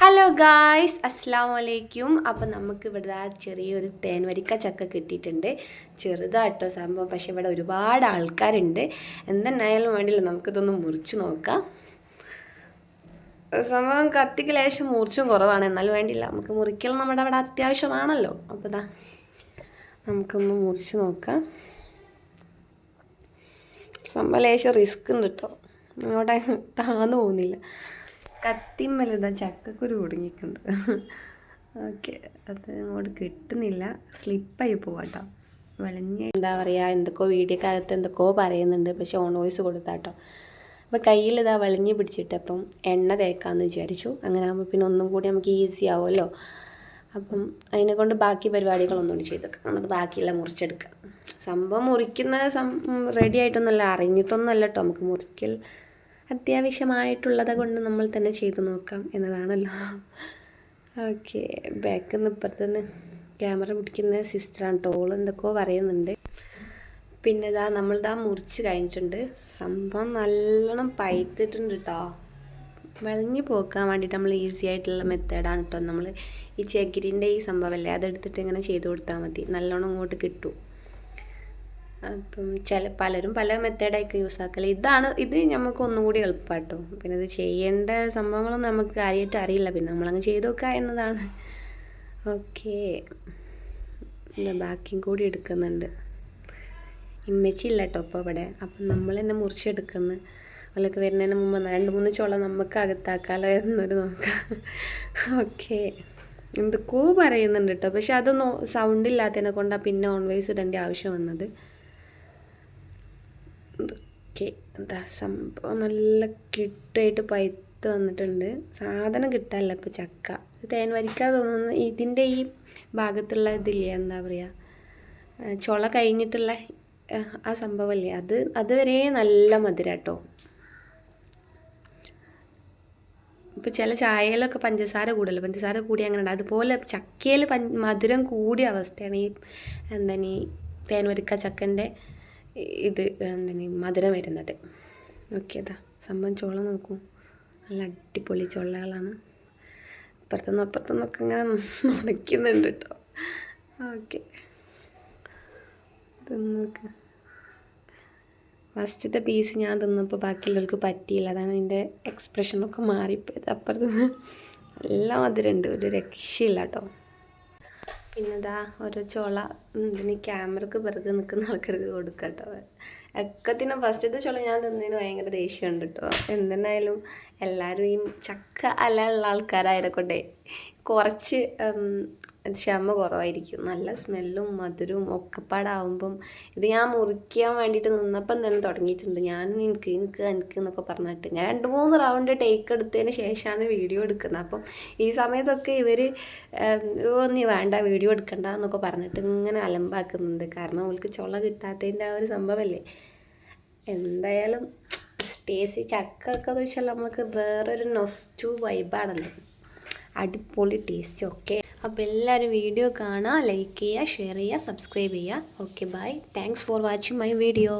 Hello guys അസ്സാം വലൈക്കും അപ്പം നമുക്ക് ഇവിടെ ആ ചെറിയൊരു തേൻവരിക്ക ചക്ക കിട്ടിയിട്ടുണ്ട്. ചെറുതാട്ടോ സംഭവം. പക്ഷേ ഇവിടെ ഒരുപാട് ആൾക്കാരുണ്ട്. എന്തെന്നായാലും വേണ്ടില്ല നമുക്കിതൊന്ന് മുറിച്ചു നോക്കാം. സംഭവം കത്തിക്ക് ലേശം മുറിച്ചും കുറവാണ്. എന്നാലും വേണ്ടില്ല നമുക്ക് മുറിക്കൽ നമ്മുടെ അവിടെ അത്യാവശ്യമാണല്ലോ. അപ്പോൾ ഇതാ നമുക്കൊന്ന് മുറിച്ചു നോക്കാം. സംഭവം ലേശം റിസ്ക് ഉണ്ട് കേട്ടോ അവിടെ താന്നു പോകുന്നില്ല. കത്തിമ്മലിതാ ചക്കക്കുരു കുടുങ്ങിയിട്ടുണ്ട്. ഓക്കെ അത് അങ്ങോട്ട് കിട്ടുന്നില്ല. സ്ലിപ്പായി പോവാട്ടോ. വിളഞ്ഞ എന്താ പറയുക എന്തൊക്കെയോ വീഡിയോക്കകത്ത് എന്തൊക്കെയോ പറയുന്നുണ്ട്. പക്ഷെ ഓൺ വോയിസ് കൊടുത്താട്ടോ. അപ്പോൾ കയ്യിൽ ഇതാ വിളഞ്ഞ് പിടിച്ചിട്ട് അപ്പം എണ്ണ തേക്കാമെന്ന് വിചാരിച്ചു. അങ്ങനെ ആകുമ്പോൾ പിന്നെ ഒന്നും കൂടി നമുക്ക് ഈസി ആവുമല്ലോ. അപ്പം അതിനെ കൊണ്ട് ബാക്കി പരിപാടികളൊന്നും ചെയ്തേക്കാം നമുക്ക് ബാക്കിയെല്ലാം മുറിച്ചെടുക്കാം. സംഭവം മുറിക്കുന്ന സം റെഡി ആയിട്ടൊന്നുമല്ല. അറിഞ്ഞിട്ടൊന്നുമല്ല കേട്ടോ നമുക്ക് മുറിക്കൽ അത്യാവശ്യമായിട്ടുള്ളത് കൊണ്ട് നമ്മൾ തന്നെ ചെയ്തു നോക്കാം എന്നതാണല്ലോ. ഓക്കെ ബാക്കിൽ നിന്ന് ഇപ്പുറത്തുനിന്ന് ക്യാമറ പിടിക്കുന്ന സിസ്റ്ററാണ് ടോൾ എന്തൊക്കെയോ പറയുന്നുണ്ട്. പിന്നെ ഇതാ നമ്മളിതാ മുറിച്ച് കഴിഞ്ഞിട്ടുണ്ട്. സംഭവം നല്ലോണം പൈത്തിട്ടുണ്ട് കേട്ടോ വിളഞ്ഞു പോക്കാൻ വേണ്ടിയിട്ട് നമ്മൾ ഈസി ആയിട്ടുള്ള മെത്തേഡാണ് കേട്ടോ നമ്മൾ ഈ ചകിരിന്റെ ഈ സംഭവമല്ലേ അതെടുത്തിട്ട് ഇങ്ങനെ ചെയ്ത് കൊടുത്താൽ മതി. നല്ലോണം ഇങ്ങോട്ട് കിട്ടും. അപ്പം ചില പലരും പല മെത്തേഡായിരിക്കും യൂസ് ആക്കൽ. ഇതാണ് ഇത് നമുക്ക് ഒന്നുകൂടി എളുപ്പമാട്ടോ പിന്നെ ഇത് ചെയ്യേണ്ട സംഭവങ്ങളൊന്നും നമുക്ക് കാര്യമായിട്ട് അറിയില്ല. പിന്നെ നമ്മളങ്ങ് ചെയ്ത് നോക്കുക എന്നതാണ്. ഓക്കെ. ബാക്കിയും കൂടി എടുക്കുന്നുണ്ട്. ഇമ്മച്ചി ഇല്ല കേട്ടോ ഇപ്പോൾ ഇവിടെ. അപ്പം നമ്മൾ തന്നെ മുറിച്ചെടുക്കുന്നു. അതിലൊക്കെ വരുന്നതിന് മുമ്പ് രണ്ട് മൂന്ന് ചോളം നമുക്ക് അകത്താക്കാലോ എന്നൊരു നോക്കാം. ഓക്കെ. എന്തൊക്കെയോ പറയുന്നുണ്ട് കേട്ടോ പക്ഷെ അതൊന്നും സൗണ്ട് ഇല്ലാത്തതിനെ കൊണ്ടാണ് പിന്നെ ഓൺ വോയിസ് ഇടേണ്ട ആവശ്യം വന്നത്. ഓക്കെ എന്താ സംഭവം നല്ല കിട്ടുമായിട്ട് പഴുത്ത് വന്നിട്ടുണ്ട്. സാധനം കിട്ടാനല്ല ഇപ്പോൾ ചക്ക. തേൻ വരിക്കാതെ തോന്നുന്നു. ഇതിന്റെ ഈ ഭാഗത്തുള്ള ഇതില്ലേ എന്താ പറയുക ചുള കഴിഞ്ഞിട്ടുള്ള ആ സംഭവമല്ലേ? അത് അതുവരെ നല്ല മധുര കേട്ടോ ഇപ്പോൾ ചില ചായയിലൊക്കെ പഞ്ചസാര കൂടുതൽ പഞ്ചസാര കൂടി അങ്ങനെ ഉണ്ട്. അതുപോലെ ചക്കയിൽ മധുരം കൂടിയ അവസ്ഥയാണ് ഈ എന്താണ് ഈ തേൻവരിക്ക ചക്കന്റെ ഇത് എന്താണ് മധുരം വരുന്നത്. ഓക്കെ അതാ സംഭവം ചോള നോക്കൂ. നല്ല അടിപൊളി ചോളകളാണ്. അപ്പുറത്തുനിന്ന് അപ്പുറത്തുനിന്നൊക്കെ ഇങ്ങനെ നടക്കുന്നുണ്ട് കേട്ടോ. ഓക്കെ. തിന്നോക്ക് ഫസ്റ്റത്തെ പീസ് ഞാൻ തിന്നപ്പോൾ ബാക്കിയുള്ളവർക്ക് പറ്റിയില്ല. അതാണ് എന്റെ എക്സ്പ്രഷനൊക്കെ മാറിപ്പോയത്. അപ്പുറത്തുനിന്ന് എല്ലാം മധുരമുണ്ട്. ഒരു രക്ഷയില്ല കേട്ടോ. പിന്നെ ഇതാ ഓരോ ചോള ഇതിന് ക്യാമറക്ക് പിറകെ നിൽക്കുന്ന ആൾക്കാർക്ക് കൊടുക്കട്ടോ. കേട്ടോ എക്കത്തിനും ഫസ്റ്റത്തെ ചോള ഞാൻ തിന്നതിന് ഭയങ്കര ദേഷ്യമുണ്ട് കേട്ടോ എന്തെന്നായാലും എല്ലാവരും ഈ ചക്ക അല്ല ഉള്ള ആൾക്കാരായതൊക്കെ കുറച്ച് ക്ഷമ കുറവായിരിക്കും. നല്ല സ്മെല്ലും മധുരവും ഒക്കെപ്പാടാവുമ്പം ഇത് ഞാൻ മുറിക്കാൻ വേണ്ടിയിട്ട് നിന്നപ്പം തന്നെ തുടങ്ങിയിട്ടുണ്ട്. ഞാൻ എനിക്ക് എനിക്ക് എനിക്ക് എന്നൊക്കെ പറഞ്ഞിട്ട് ഞാൻ രണ്ട് മൂന്ന് റൗണ്ട് ടേക്ക് എടുത്തതിന് ശേഷമാണ് വീഡിയോ എടുക്കുന്നത്. അപ്പം ഈ സമയത്തൊക്കെ ഇവർ നീ വേണ്ട വീഡിയോ എടുക്കണ്ട എന്നൊക്കെ പറഞ്ഞിട്ട് ഇങ്ങനെ അലമ്പാക്കുന്നുണ്ട്. കാരണം അവൾക്ക് ചുള കിട്ടാത്തതിന്റെ ആ ഒരു സംഭവമല്ലേ? എന്തായാലും ടേസ്റ്റ് ചക്ക ഒക്കെ വെച്ചാൽ നമുക്ക് വേറൊരു നൊസ്റ്റു വൈബാണല്ലോ അടിപൊളി ടേസ്റ്റ് ഒക്കെ അപ്പോൾ എല്ലാവരും വീഡിയോ കാണുക ലൈക്ക് ചെയ്യുക ഷെയർ ചെയ്യുക സബ്സ്ക്രൈബ് ചെയ്യുക okay bye thanks for watching my video